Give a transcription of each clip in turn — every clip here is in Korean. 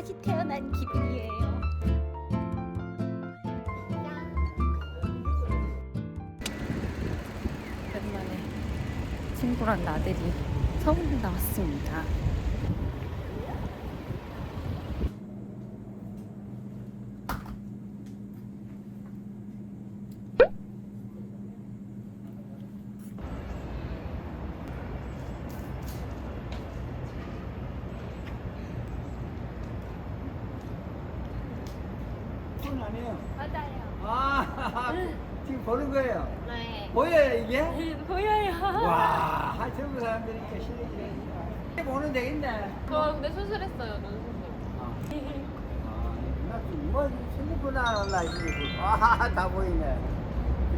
다시 태어난 기분이에요. 오랜만에 친구랑 나들이 서울에 나왔습니다. 폰 아니에요? 맞아요. 아, 지금 보는 거예요? 네. 보여요, 이게? 보여요. 와, 하, 전부 사람들이 이렇게 실력이 보는 되겠네. 저 근데 수술 했어요, 눈 수술. 아, 나좀 뭐, 생각보다 나 이거. 와, 다 보이네.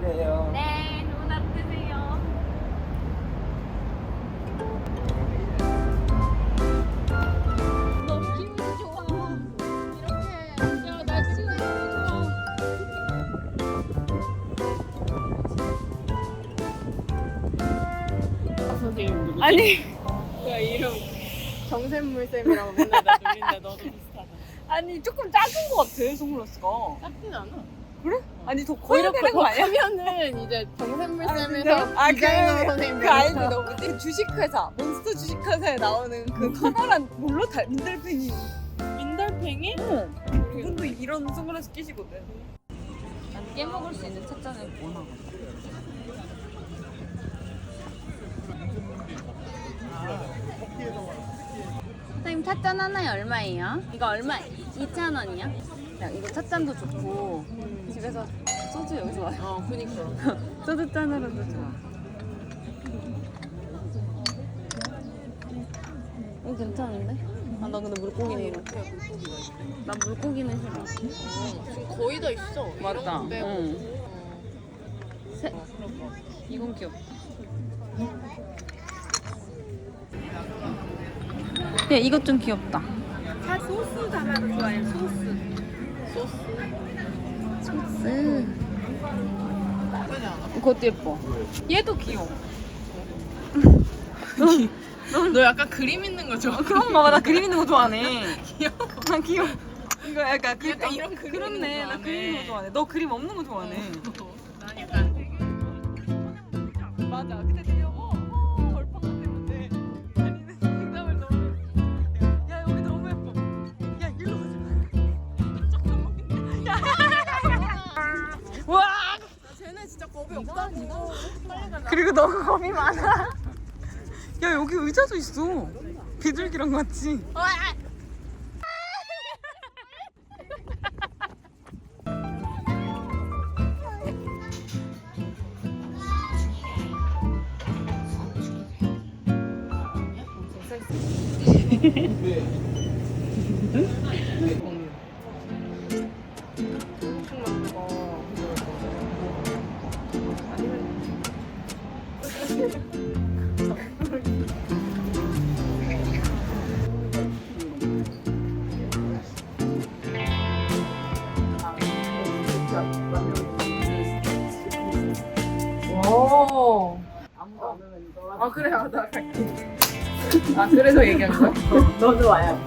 그래요. 네, 눈 아프세요. 너무 기분이 좋아. 이렇게 야 날씨가 너무 좋아. 선생님 누구지? 아니, 야 이름 정샘물 쌤이라고 맨날 나 놀린다. 너도 비슷하다. 아니 조금 작은 것 같아 선글라스가. 작진 않아. 그래? 아니 더 커야 되는 거 아니야? 하면은 이제 정샘물 아? 아, 디자이너 그- 선생님 그 알지 너 뭐지? 주식회사 몬스터 주식회사에 나오는 그 커다란 뭘로 달 민달팽이. 민달팽이? 응. 그분도 이런 선글라스 끼시거든. 난 깨먹을 수 있는 찻잔을 원하거든. 선생님 찻잔 하나에 얼마예요? 이거 얼마? 2,000원이야? 야 이거 찻잔도 좋고 집에서 소주 여기서 와요. 어, 그니까. 소주 잔으로도 좋아. 어 괜찮은데? 아 나 근데 물고기는 이거. 나 물고기는 싫어. 지금 거의 다 있어. 맞다. 이런 거 빼고. 어. 세, 이건 귀엽다. 야 이것 좀 귀엽다. 살 소스 담아도 좋아요, 소스. 소스. 소스. 그것도 예뻐. 얘도 귀여워. 너 약간 그림 있는 거 좋아? 그런가 봐. 나 그림 있는 거 좋아하네. 귀여워. 나 귀여워. 이거 약간, 그, 약간 이런 그림 그렇네. 거나 그림 있는 거 좋아하네. 너 그림 없는 거 좋아하네. 난 약간 맞아. 근데 그리고 너무 겁이 많아. 야 여기 의자도 있어. 비둘기랑 같이. 갈게. 아 그래서 얘기한 거야? 너도 와요.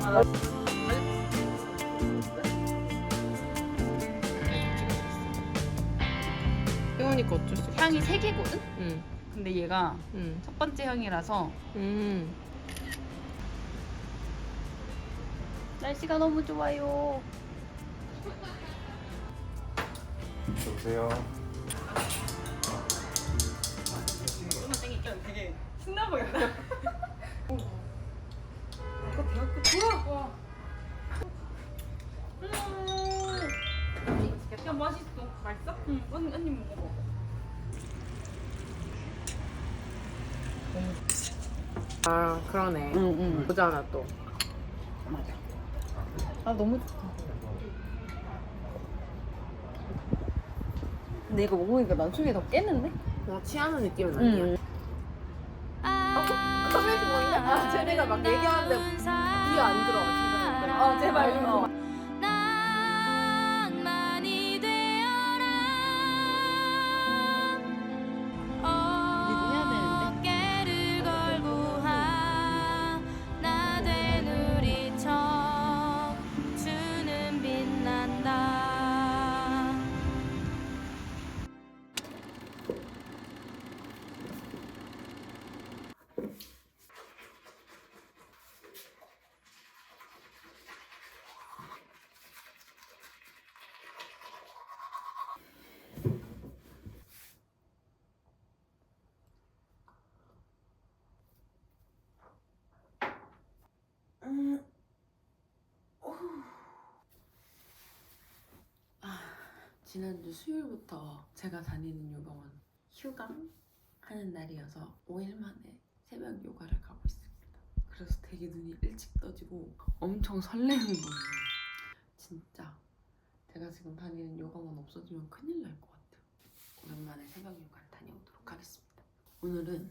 태우니까 어쩔 수 없어. 향이 세 개거든. 응, 근데 얘가 응, 첫 번째 향이라서 응. 날씨가 너무 좋아요. 여보세요. 보였다. 아까 대학교 좋아. 야 맛있어. 맛있어? 응. 언니 언니 먹어봐. 아 그러네. 응응. 보잖아 또. 맞아. 아 너무 좋다. 근데 이거 먹으니까 나중에 더 깨는데? 나 취하는 느낌은 아니야. 커 아, 막 얘기하는데 귀에 안 들어. 제발. 어 제발. 어. 지난주 수요일부터 제가 다니는 요가원 휴강 하는 날이어서 5일 만에 새벽 요가를 가고 있습니다. 그래서 되게 눈이 일찍 떠지고 엄청 설레는 거예요. 진짜 제가 지금 다니는 요가원 없어지면 큰일 날 것 같아요. 오랜만에 새벽 요가를 다녀오도록 하겠습니다. 오늘은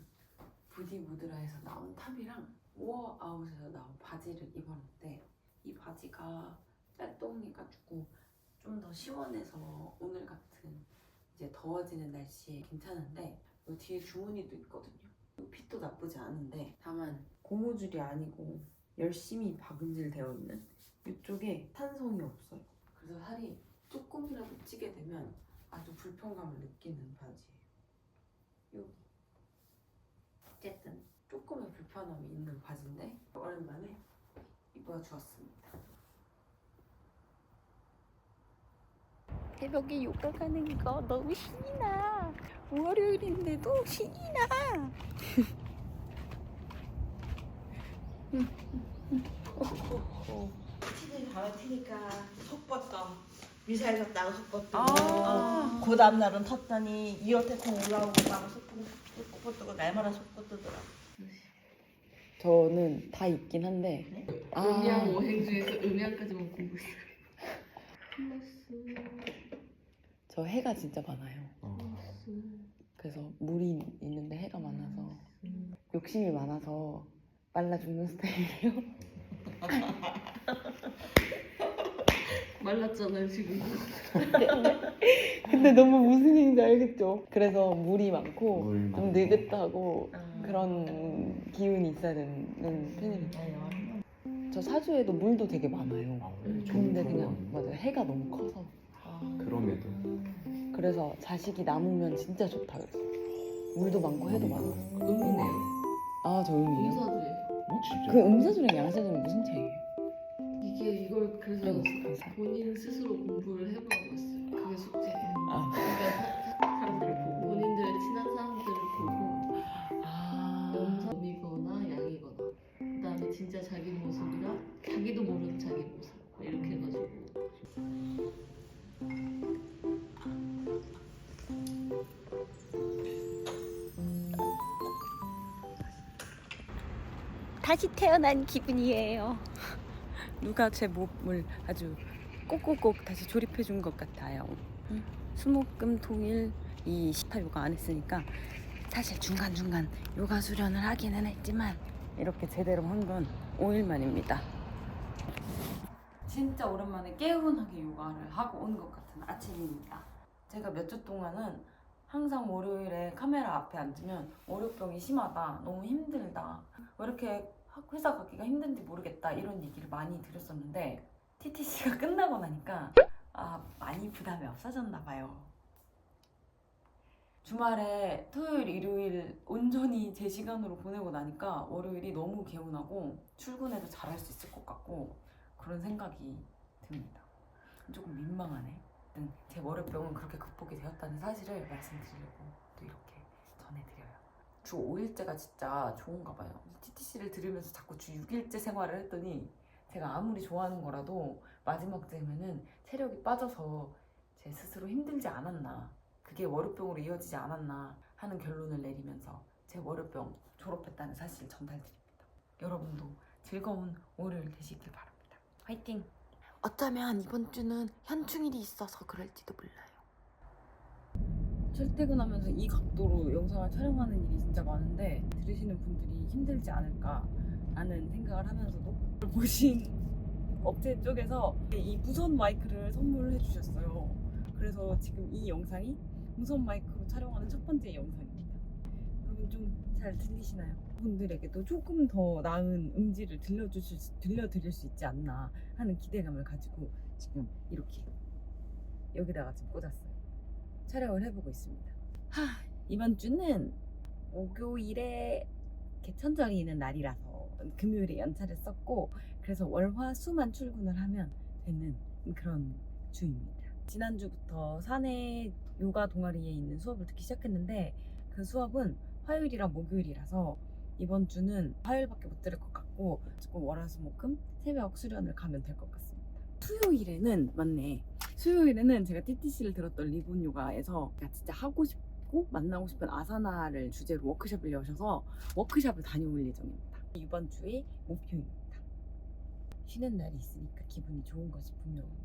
부디부드라에서 나온 탑이랑 우어아웃에서 나온 바지를 입었는데 이 바지가 빼똥해가지고 좀 더 시원해서 오늘 같은 이제 더워지는 날씨에 괜찮은데 이 뒤에 주머니도 있거든요. 이 핏도 나쁘지 않은데 다만 고무줄이 아니고 열심히 박음질 되어 있는 이쪽에 탄성이 없어요. 그래서 살이 조금이라도 찌게 되면 아주 불편감을 느끼는 바지예요. 여기. 어쨌든 조금의 불편함이 있는 바지인데 오랜만에 입어주었습니다. 새벽에 요가 가는 거 너무 신이 나. 월요일인데도 신이 나. 치즈 밤에 튀니까 속버터 미사일 샀다고 속버터 아. 어, 그 다음 날은 탔더니 이어테콘 올라오고 막 속버터가 날마다 속버터더라 저는 다 있긴 한데 아. 음양 오행 중에서 음양까지만 공부했어요. 저 해가 진짜 많아요. 그래서 물이 있는데 해가 많아서 욕심이 많아서 빨라 죽는 스타일이에요. 말랐잖아요 지금. 근데 너무 무슨 얘기인지 알겠죠? 그래서 물이 많고 물좀 많고. 느긋하고 그런 기운이 있어야 되는 편이에요. 저 사주에도 물도 되게 많아요. 아, 네, 근데 좋은 그냥 건 맞아요. 해가 너무 커서 그럼에도 그래서 자식이 남으면 진짜 좋다 그랬어. 물도 많고 해도 많아. 음이네요. 아저 음이에요? 음사주에. 어 진짜 그 음사주랑 양사주는 무슨 차이예요? 이게 이걸 그래서 감사. 본인 스스로 공부를 해보라고 했어요. 그게 숙제예요. 아. 그러니까 사- 사람들을 보고 본인들의 친한 사람들을 보고 아. 음사 음이거나 양이거나 그다음에 진짜 자기 모습이랑 자기도 모르는 자기 모습 이렇게 해가지고 다시 태어난 기분이에요. 누가 제 몸을 아주 꼭꼭꼭 다시 조립해 준 것 같아요. 응? 수목금 토일 이 18요가 안 했으니까 사실 중간중간 요가 수련을 하기는 했지만 이렇게 제대로 한 건 5일 만입니다. 진짜 오랜만에 개운하게 요가를 하고 온 것 같은 아침입니다. 제가 몇 주 동안은 항상 월요일에 카메라 앞에 앉으면 월요병이 심하다, 너무 힘들다, 왜 이렇게 학- 회사 가기가 힘든지 모르겠다 이런 얘기를 많이 드렸었는데 TTC가 끝나고 나니까 아 많이 부담이 없어졌나 봐요. 주말에 토요일, 일요일 온전히 제 시간으로 보내고 나니까 월요일이 너무 개운하고 출근해도 잘할 수 있을 것 같고 그런 생각이 듭니다. 조금 민망하네. 아무튼 제 월요병은 그렇게 극복이 되었다는 사실을 말씀드리려고 또 이렇게 전해드려요. 주 5일째가 진짜 좋은가 봐요. TTC를 들으면서 자꾸 주 6일째 생활을 했더니 제가 아무리 좋아하는 거라도 마지막 쯤에는 체력이 빠져서 제 스스로 힘들지 않았나 그게 월요병으로 이어지지 않았나 하는 결론을 내리면서 제 월요병 졸업했다는 사실을 전달드립니다. 여러분도 즐거운 월요일 되시길 바랍니다. 화이팅! 어쩌면 이번 주는 현충일이 있어서 그럴지도 몰라요. 출퇴근하면서 이 각도로 영상을 촬영하는 일이 진짜 많은데 들으시는 분들이 힘들지 않을까 라는 생각을 하면서도 보신 업체 쪽에서 이 무선 마이크를 선물해 주셨어요. 그래서 지금 이 영상이 무선 마이크로 촬영하는 첫 번째 영상입니다. 여러분 좀 잘 들리시나요? 분들에게도 조금 더 나은 음질을 들려주실 수- 들려드릴 수 있지 않나 하는 기대감을 가지고 지금 이렇게 여기다가 지금 꽂았어요. 촬영을 해보고 있습니다. 하, 이번 주는 목요일에 개천절이 있는 날이라서 금요일에 연차를 썼고 그래서 월화 수만 출근을 하면 되는 그런 주입니다. 지난주부터 사내 요가 동아리에 있는 수업을 듣기 시작했는데 그 수업은 화요일이랑 목요일이라서 이번 주는 화요일밖에 못 들을 것 같고 지금 월화수목금 새벽 수련을 가면 될 것 같습니다. 수요일에는 맞네. 수요일에는 제가 TTC를 들었던 리본 요가에서 제가 진짜 하고 싶고 만나고 싶은 아사나를 주제로 워크숍을 여셔서 워크숍을 다녀올 예정입니다. 이번 주의 목표입니다. 쉬는 날이 있으니까 기분이 좋은 것이 분명합니다.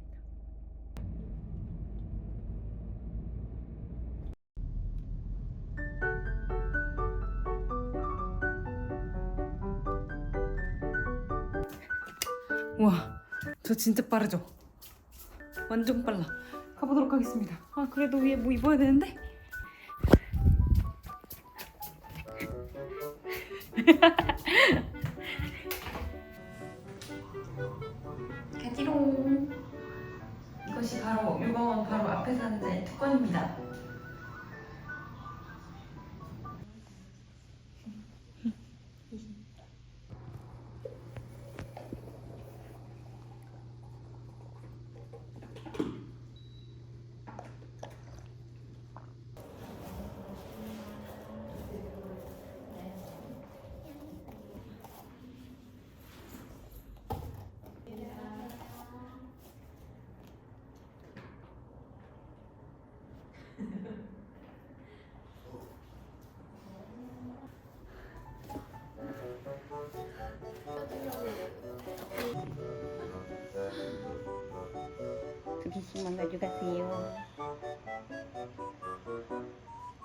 우와, 저 진짜 빠르죠? 완전 빨라. 가보도록 하겠습니다. 아, 그래도 위에 뭐 입어야 되는데? 가지롱. 이것이 바로 요가원 바로 앞에 사는 자의 특권입니다. 두기씨 만나주 가세요.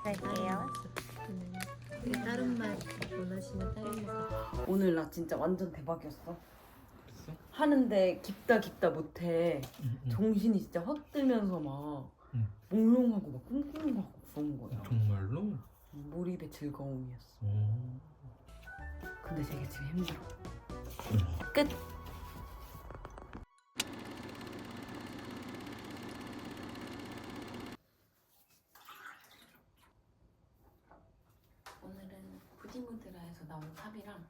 갈게요. 다른 맛 다른 맛. 오늘 나 진짜 완전 대박이었어. 하는데 깊다 깊다 못해. 응, 정신이 진짜 확 들면서 막 응. 몽롱하고 막 꿈꾸는 그런 거야. 정말로? 몰입의 즐거움이었어. 오. 근데 되게 지금 힘들어. 오늘은 부디무드라에서 나온 탑이랑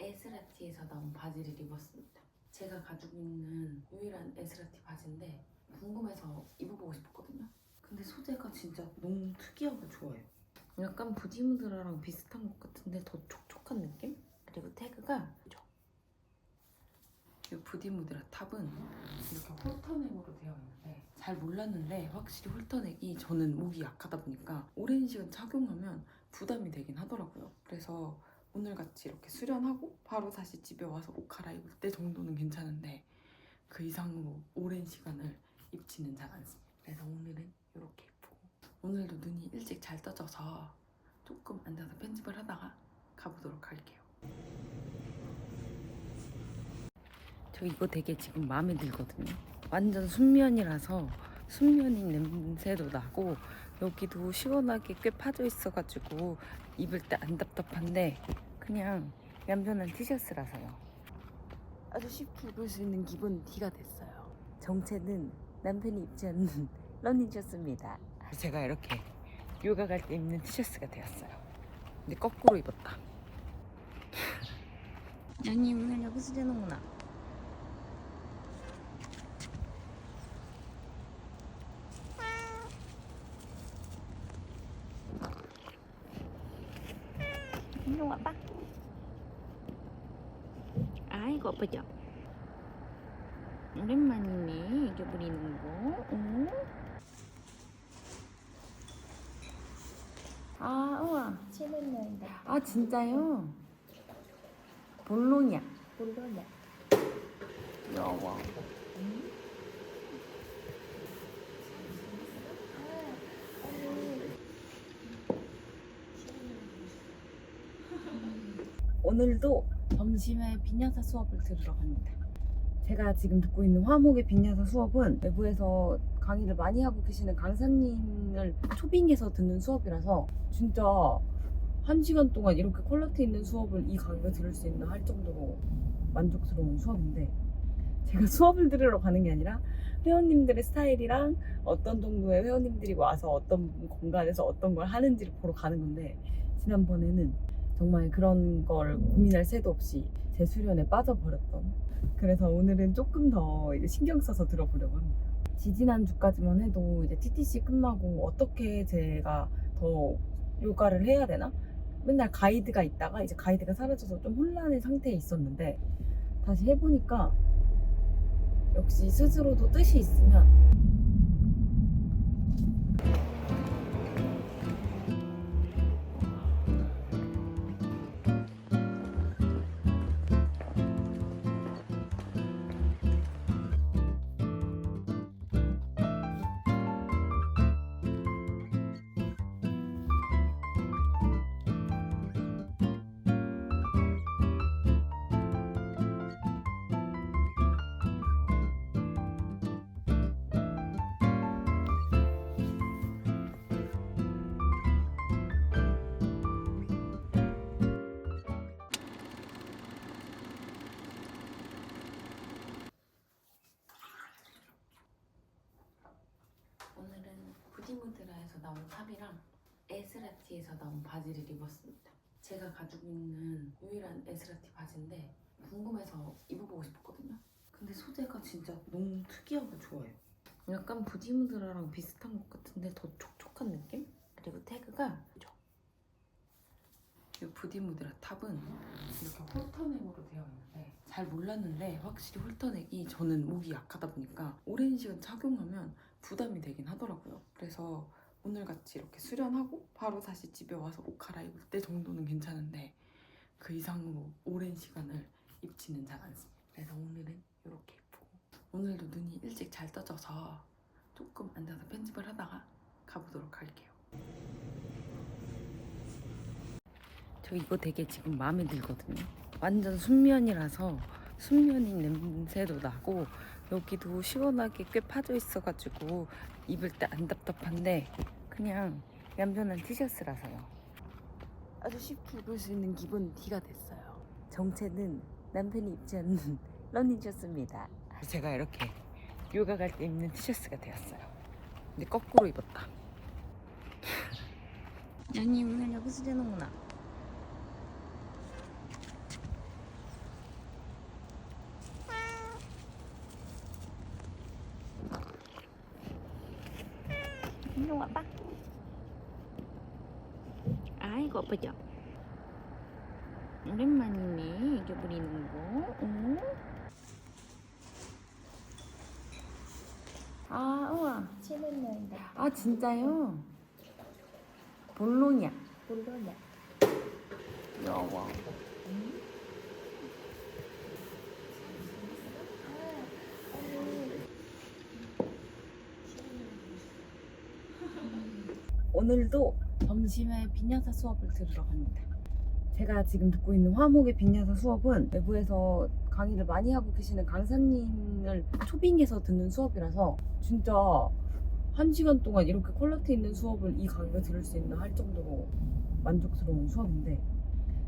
에스라티에서 나온 바지를 입었습니다. 제가 가지고 있는 유일한 에스라티 바지인데 궁금해서 입어보고 싶었거든요. 근데 소재가 진짜 너무 특이하고 좋아요. 약간 부디무드라랑 비슷한 것 같은데 더 촉촉한 느낌? 그리고 태그가 이 부디무드라 탑은 이렇게 홀터넥으로 되어 있는데 잘 몰랐는데 확실히 홀터넥이 저는 목이 약하다 보니까 오랜 시간 착용하면 부담이 되긴 하더라고요. 그래서 오늘같이 이렇게 수련하고 바로 다시 집에 와서 옷 갈아입을 때 정도는 괜찮은데 그 이상으로 오랜 시간을 입지는 잘 않습니다. 그래서 오늘은 이렇게 입고 오늘도 눈이 일찍 잘 떠져서 조금 앉아서 편집을 하다가 가보도록 할게요. 저 이거 되게 지금 마음에 들거든요. 완전 순면이라서 순면인 냄새도 나고 여기도 시원하게 꽤 파져 있어가지고 입을 때 안 답답한데 그냥 얌전한 티셔츠라서요. 아주 쉽게 입을 수 있는 기본 티가 됐어요. 정체는 남편이 입지 않는 러닝 셔츠입니다. 제가 이렇게 요가 갈 때 입는 티셔츠가 되었어요. 근데 거꾸로 입었다. 아니 오늘 여기서 자는구나. 이리 와봐. 아프죠? 오랜만이네 잊어버리는 거. 응? 아 우와. 날인데 아 진짜요? 볼로냐. 몰라요. 여워. 오늘도 점심에 비냐사 수업을 들으러 갑니다. 제가 지금 듣고 있는 화목의 비냐사 수업은 외부에서 강의를 많이 하고 계시는 강사님을 초빙해서 듣는 수업이라서 진짜 한 시간 동안 이렇게 퀄리티 있는 수업을 이 강의가 들을 수 있나 할 정도로 만족스러운 수업인데 제가 수업을 들으러 가는 게 아니라 회원님들의 스타일이랑 어떤 정도의 회원님들이 와서 어떤 공간에서 어떤 걸 하는지를 보러 가는 건데 지난번에는 정말 그런 걸 고민할 새도 없이 제 수련에 빠져버렸던 그래서 오늘은 조금 더 신경 써서 들어보려고 합니다. 지지난 주까지만 해도 이제 TTC 끝나고 어떻게 제가 더 요가를 해야 되나? 맨날 가이드가 있다가 이제 가이드가 사라져서 좀 혼란의 상태에 있었는데 다시 해보니까 역시 스스로도 뜻이 있으면 탑이랑 에스라티에서 나온 바지를 입었습니다. 제가 가지고 있는 유일한 에스라티 바지인데 궁금해서 입어보고 싶었거든요. 근데 소재가 진짜 너무 특이하고 좋아요. 약간 부디무드라랑 비슷한 것 같은데 더 촉촉한 느낌? 그리고 태그가 이 부디무드라 탑은 이렇게 홀터넥으로 되어 있는데 잘 몰랐는데 확실히 홀터넥이 저는 목이 약하다 보니까 오랜 시간 착용하면 부담이 되긴 하더라고요. 그래서 오늘 같이 이렇게 수련하고 바로 다시 집에 와서 옷 갈아입을 때 정도는 괜찮은데 그 이상으로 오랜 시간을 입지는 잘 않습니다. 그래서 오늘은 이렇게 입고 오늘도 눈이 일찍 잘 떠져서 조금 앉아서 편집을 하다가 가보도록 할게요. 저 이거 되게 지금 마음에 들거든요. 완전 순면이라서 순면인 냄새도 나고 여기도 시원하게 꽤 파져 있어가지고 입을 때 안 답답한데 그냥 얌전한 티셔츠라서요. 아주 쉽게 입을 수 있는 기본 티가 됐어요. 정체는 남편이 입지 않는 러닝 셔츠입니다. 제가 이렇게 요가 갈 때 입는 티셔츠가 되었어요. 근데 거꾸로 입었다. 아니 오늘 여기서 자는구나. 일로 와봐. 아 이고 아프죠? 오랜만이네 잊어버리는 거. 응? 아 우와. 치는 날인데 아 진짜요? 볼로냐. 몰라요. 여와. 오늘도 점심에 빈야사 수업을 들으러 갑니다. 제가 지금 듣고 있는 화목의 빈야사 수업은 외부에서 강의를 많이 하고 계시는 강사님을 초빙해서 듣는 수업이라서 진짜 한 시간 동안 이렇게 퀄리티 있는 수업을 이 강의가 들을 수 있나 할 정도로 만족스러운 수업인데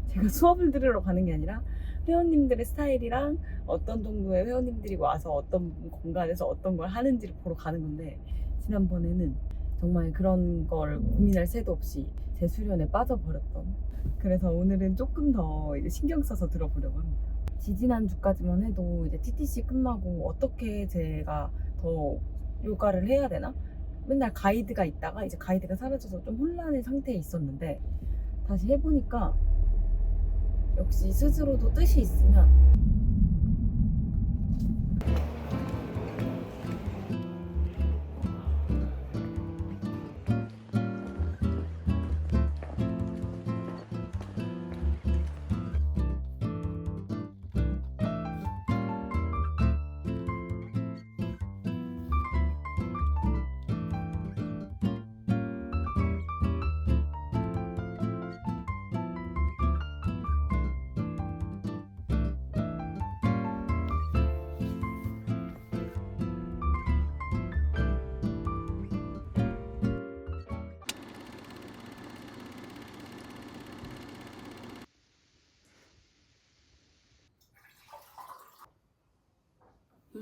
제가 수업을 들으러 가는 게 아니라 회원님들의 스타일이랑 어떤 정도의 회원님들이 와서 어떤 공간에서 어떤 걸 하는지를 보러 가는 건데 지난번에는 정말 그런 걸 고민할 새도 없이 제 수련에 빠져버렸던 그래서 오늘은 조금 더 신경 써서 들어보려고 합니다. 지지난 주까지만 해도 이제 TTC 끝나고 어떻게 제가 더 요가를 해야 되나? 맨날 가이드가 있다가 이제 가이드가 사라져서 좀 혼란의 상태에 있었는데 다시 해보니까 역시 스스로도 뜻이 있으면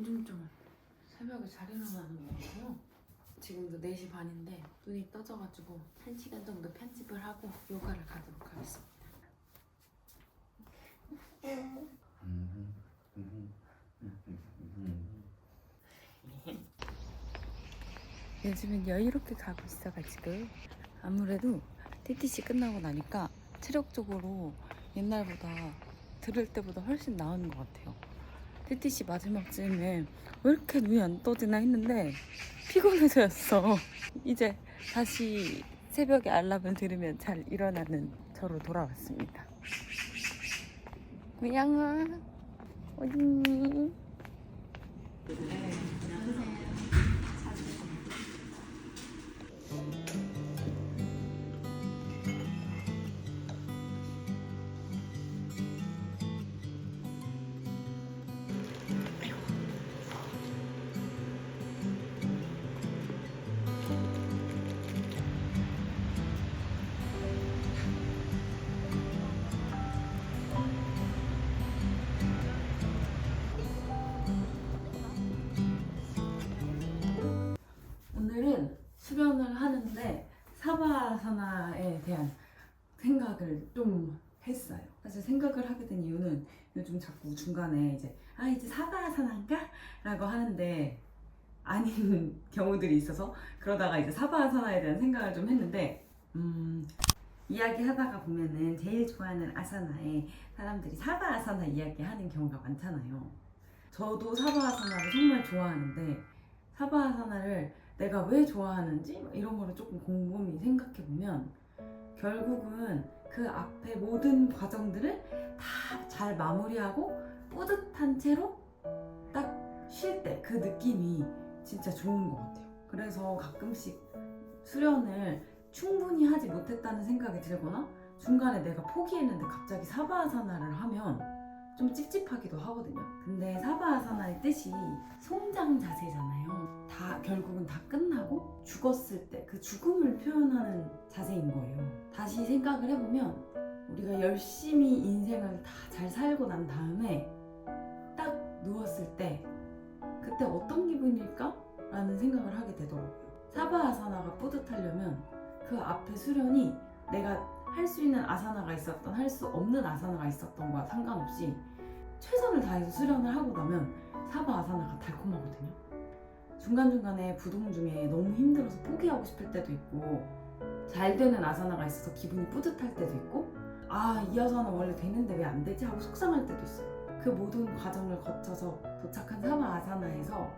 좀 새벽에 잘 일어나는 것 같아요. 지금도 4시 반인데 눈이 떠져가지고 1시간 정도 편집을 하고 요가를 가도록 하겠습니다. 요즘은 여유롭게 가고 있어가지고 아무래도 TTC 끝나고 나니까 체력적으로 옛날보다 들을 때보다 훨씬 나은 것 같아요. TTC 마지막쯤에 왜 이렇게 눈이 안 떠지나 했는데 피곤해서였어. 이제 다시 새벽에 알람을 들으면 잘 일어나는 저로 돌아왔습니다. 고양아 어딨니? 하는데 사바사나에 대한 생각을 좀 했어요. 사실 생각을 하게 된 이유는 요즘 자꾸 중간에 이제 아 이제 사바사나인가? 라고 하는데 아닌 경우들이 있어서 그러다가 이제 사바사나에 대한 생각을 좀 했는데 음 이야기 하다가 보면은 제일 좋아하는 아사나에 사람들이 사바 아사나 이야기 하는 경우가 많잖아요. 저도 사바 아사나를 정말 좋아하는데 사바 아사나를 내가 왜 좋아하는지 뭐 이런 거를 조금 곰곰이 생각해 보면 결국은 그 앞에 모든 과정들을 다 잘 마무리하고 뿌듯한 채로 딱 쉴 때 그 느낌이 진짜 좋은 것 같아요. 그래서 가끔씩 수련을 충분히 하지 못했다는 생각이 들거나 중간에 내가 포기했는데 갑자기 사바아사나를 하면 좀 찝찝하기도 하거든요. 근데 사바아사나의 뜻이 송장 자세잖아요. 다 결국은 다 끝나고 죽었을 때 그 죽음을 표현하는 자세인 거예요. 다시 생각을 해보면 우리가 열심히 인생을 다 잘 살고 난 다음에 딱 누웠을 때 그때 어떤 기분일까? 라는 생각을 하게 되더라고요. 사바아사나가 뿌듯하려면 그 앞에 수련이 내가 할 수 있는 아사나가 있었던 할 수 없는 아사나가 있었던 거와 상관없이 최선을 다해서 수련을 하고 나면 사바 아사나가 달콤하거든요. 중간중간에 부동 중에 너무 힘들어서 포기하고 싶을 때도 있고 잘 되는 아사나가 있어서 기분이 뿌듯할 때도 있고 아 이 아사나 원래 되는데 왜 안 되지 하고 속상할 때도 있어요. 그 모든 과정을 거쳐서 도착한 사바 아사나에서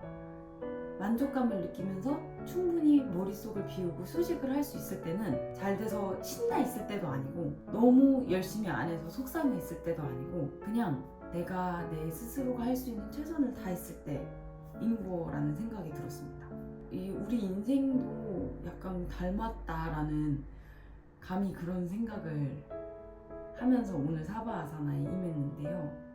만족감을 느끼면서 충분히 머릿속을 비우고 수식을 할 수 있을 때는 잘 돼서 신나 있을 때도 아니고 너무 열심히 안 해서 속상해 있을 때도 아니고 그냥 내가 내 스스로가 할 수 있는 최선을 다했을 때인 거라는 생각이 들었습니다. 이 우리 인생도 약간 닮았다라는 감히 그런 생각을 하면서 오늘 사바아사나에 임했는데요.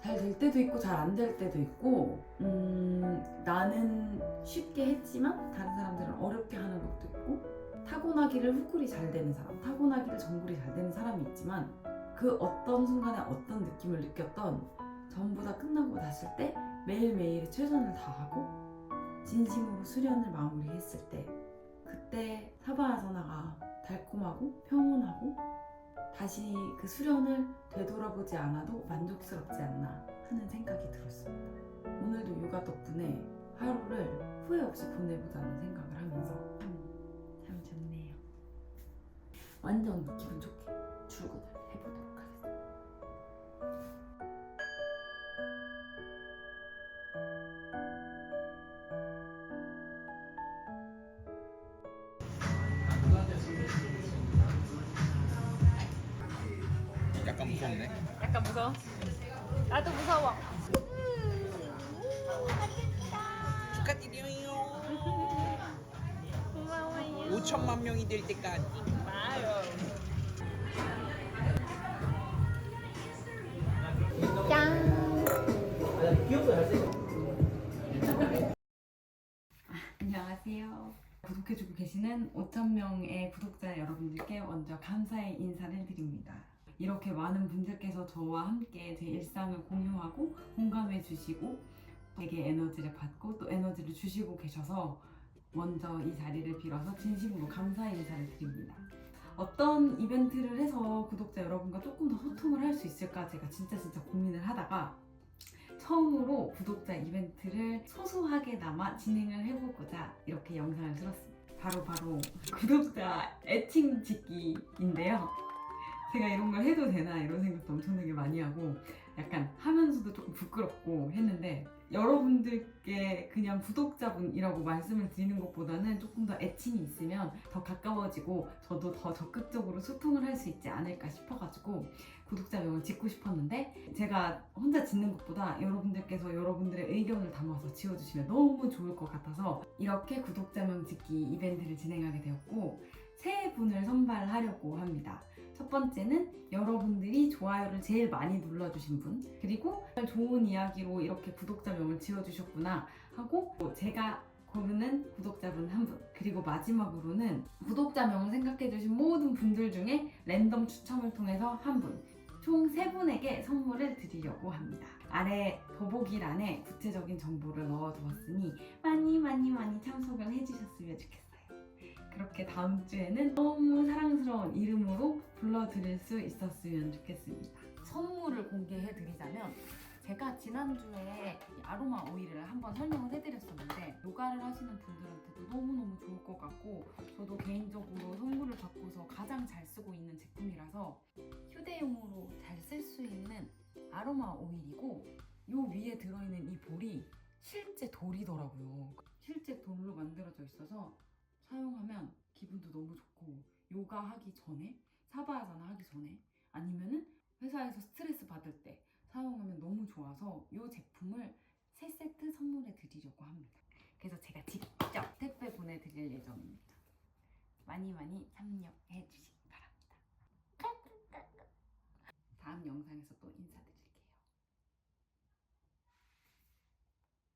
잘 될 때도 있고 잘 안 될 때도 있고 음, 나는 쉽게 했지만 다른 사람들은 어렵게 하는 것도 있고 타고나기를 후굴이 잘 되는 사람 타고나기를 정굴이 잘 되는 사람이 있지만 그 어떤 순간에 어떤 느낌을 느꼈던 전부 다 끝나고 났을 때 매일매일의 최선을 다하고 진심으로 수련을 마무리했을 때 그때 사바아사나가 달콤하고 평온하고 다시 그 수련을 되돌아보지 않아도 만족스럽지 않나 하는 생각이 들었습니다. 오늘도 육아 덕분에 하루를 후회 없이 보내보자는 생각을 하면서 참, 참 좋네요. 완전 기분 좋게 출근을 약간 무섭네. 약간 무서워. 나도 무서워. 축하드려요. 고마워요. 5천만 명이 될 때까지. 구독해주고 계시는 5,000명의 구독자 여러분들께 먼저 감사의 인사를 드립니다. 이렇게 많은 분들께서 저와 함께 제 일상을 공유하고 공감해주시고 되게 에너지를 받고 또 에너지를 주시고 계셔서 먼저 이 자리를 빌어서 진심으로 감사의 인사를 드립니다. 어떤 이벤트를 해서 구독자 여러분과 조금 더 소통을 할 수 있을까 제가 진짜 진짜 고민을 하다가 처음으로 구독자 이벤트를 소소하게나마 진행을 해보고자 이렇게 영상을 틀었습니다. 바로 바로 구독자 애칭 짓기인데요. 제가 이런 걸 해도 되나 이런 생각도 엄청나게 많이 하고 약간 하면서도 조금 부끄럽고 했는데 여러분들께 그냥 구독자분이라고 말씀을 드리는 것보다는 조금 더 애칭이 있으면 더 가까워지고 저도 더 적극적으로 소통을 할 수 있지 않을까 싶어가지고 구독자명을 짓고 싶었는데 제가 혼자 짓는 것보다 여러분들께서 여러분들의 의견을 담아서 지어주시면 너무 좋을 것 같아서 이렇게 구독자명 짓기 이벤트를 진행하게 되었고 세 분을 선발하려고 합니다. 첫 번째는 여러분들이 좋아요를 제일 많이 눌러주신 분 그리고 좋은 이야기로 이렇게 구독자 명을 지어주셨구나 하고 또 제가 고르는 구독자분 한 분 그리고 마지막으로는 구독자명을 생각해주신 모든 분들 중에 랜덤 추첨을 통해서 한 분총세 분에게 선물을 드리려고 합니다. 아래 더보기란에 구체적인 정보를 넣어두었으니 많이 많이 많이 참석을 해주셨으면 좋겠어요. 그렇게 다음 주에는 너무 사랑스러운 이름으로 불러드릴 수 있었으면 좋겠습니다. 선물을 공개해 드리자면 제가 지난주에 이 아로마 오일을 한번 설명을 해드렸었는데 요가를 하시는 분들한테도 너무너무 좋을 것 같고 저도 개인적으로 선물을 받고서 가장 잘 쓰고 있는 제품이라서 휴대용으로 잘 쓸 수 있는 아로마 오일이고 요 위에 들어있는 이 볼이 실제 돌이더라고요. 실제 돌로 만들어져 있어서 사용하면 기분도 너무 좋고 요가 하기 전에 사바아사나 하기 전에 아니면은 회사에서 스트레스 받을 때 사용하면 너무 좋아서 이 제품을 세 세트 선물해 드리려고 합니다. 그래서 제가 직접 택배 보내드릴 예정입니다. 많이 많이 참여해 주시기 바랍니다. 다음 영상에서 또 인사드릴게요.